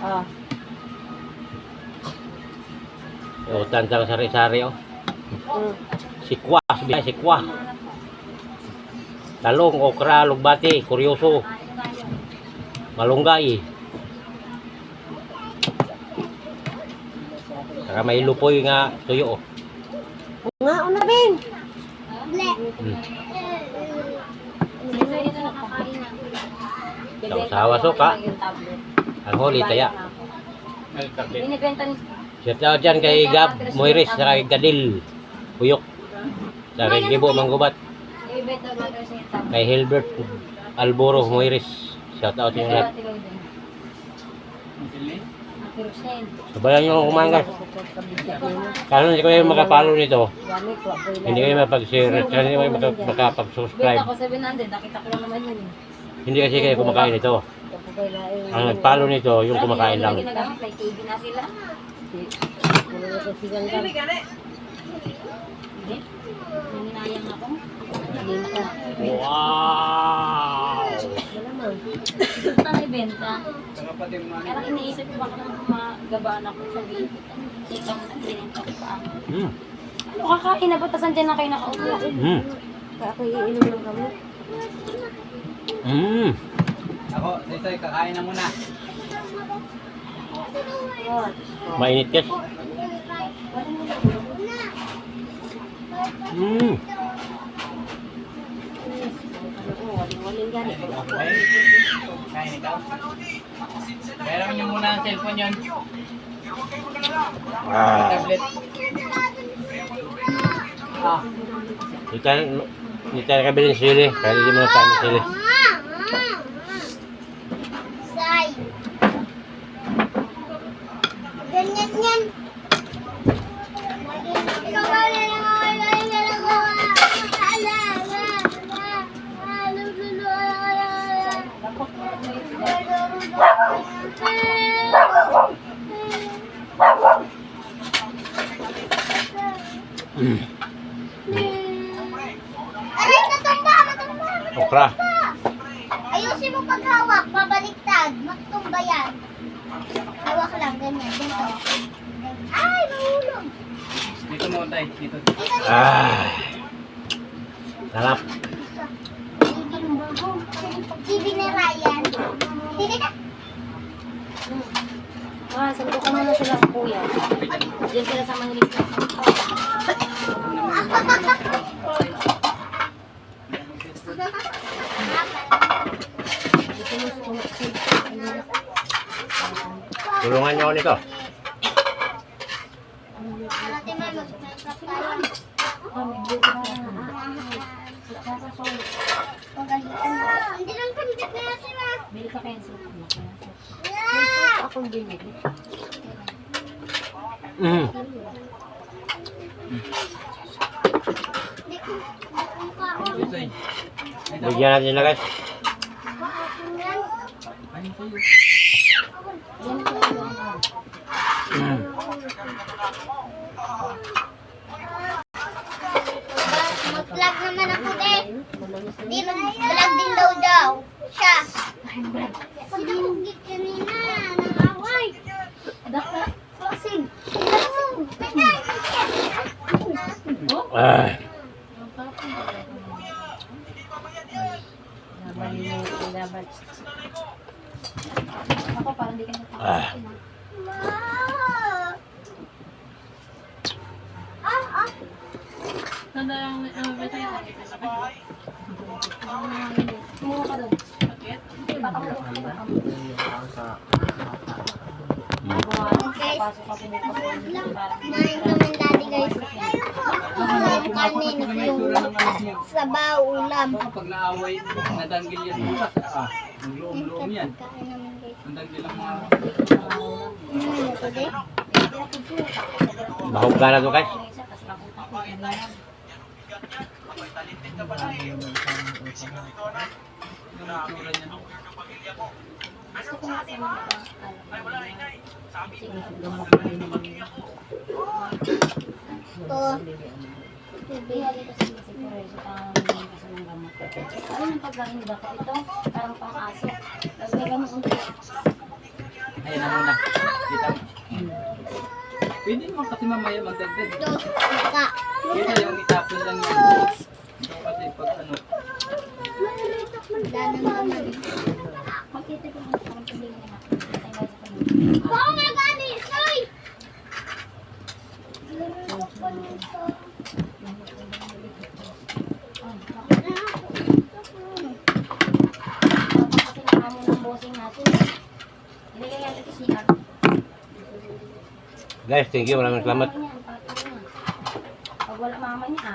Ah. O, tantang sari-sari, oh. Mm. Sikwa, sabi sikwa. Talong, okra, lugbati, kuryoso. Malunggay. Saka may lupoy nga tuyo, oh. Nga, una bin. Hmm. Sausawa, suka. Ang huli, taya. Binibenta ni... Shout out dyan kay Gab Moiris, kay Gadil. Puyok. Saka kay Gibo Manggubat. Sa? Kay Hilbert Alboro Moiris. Shout out sa inyo lahat. Sabayan nyo kumain guys. Kano hindi kayo makapalo nito, hindi kayo mapag-share, at hindi kayo maka- makapag-subscribe. Benta ko 700. Nakita ko lang naman yun eh. Hindi kasi kayo kumakain nito. Ang nagpalo nito, yung kumakain lang. May TV na sila. Wow! Ito na ibenta. Kaya iniisip ko baka naman magabaan ako sa video. Ikaw na binenta ko pa. Mm. Ano kakain na ba? Tapos andyan na kayo nakaupo. Mm. Kaya ako iinom ng gamot. Mm. Ako, Saysay, kakain na muna. Mainit. Mm. Gani. Okay. Kain ikaw. Meron niyo muna ang cellphone yun. Ah. Tablet. Ah. Hindi tayo, hindi tayo nakabili ng sili. Kaya hindi mo na tayo ng sili. Say. Ganyan yan. Ikaw ba yan ang away ka yung galang ko? Ala, ala, ala, ala, lulu, ala, ala. Mm. Aray, natumba, natumba, natumba. Okra. Ayusin mo paghawak, pabaliktad, magtumba yan. Hawak lang, ganyan, ganito. Ay, mahulog. Dito mo, tay. Dito. Ah. Sarap. TV ni Ryan. Ah, sabi ko muna sila sa kuya. Diyan sila sa Manila. Tulungan niyo ako nito. Ate Ma'am, mag-makeup Pagalitan. Hindi lang pandit na natin ah. Bili ka. Akong binili. Mm. Bigyan natin nila guys. Kayo. Mm. Laban. Ako parang di ka Ah. Kumuha ka doon. Guys, Pasok ka pinupas ko. Kumain kami daddy guys. Yung kanin, yung sabaw, ulam. Pag naaway, nadanggil yan bukas. Ah, ang loom-loom yan. Kain naman guys. Ang danggil ang mga... Ano ito din? Bahog ka na to guys. Ang itsura niyan. Ito. Ano yung pagkain ba? Ito, parang pang aso. Tapos may ganun unti. Ayan na muna. Kita mo. Pwede naman kasi mamaya magdagdag. Dos, ika. Kaya yung itapon lang yan. Ito kasi pag ano. Danang naman. Makita ko mga parang pabili na. Tayo ba sa kanila? Baka nga gani, soy! Tapos kasi nakamo ng bossing natin. Ilagay natin sa CR. Guys, thank you. Maraming salamat. Pag wala mama niya,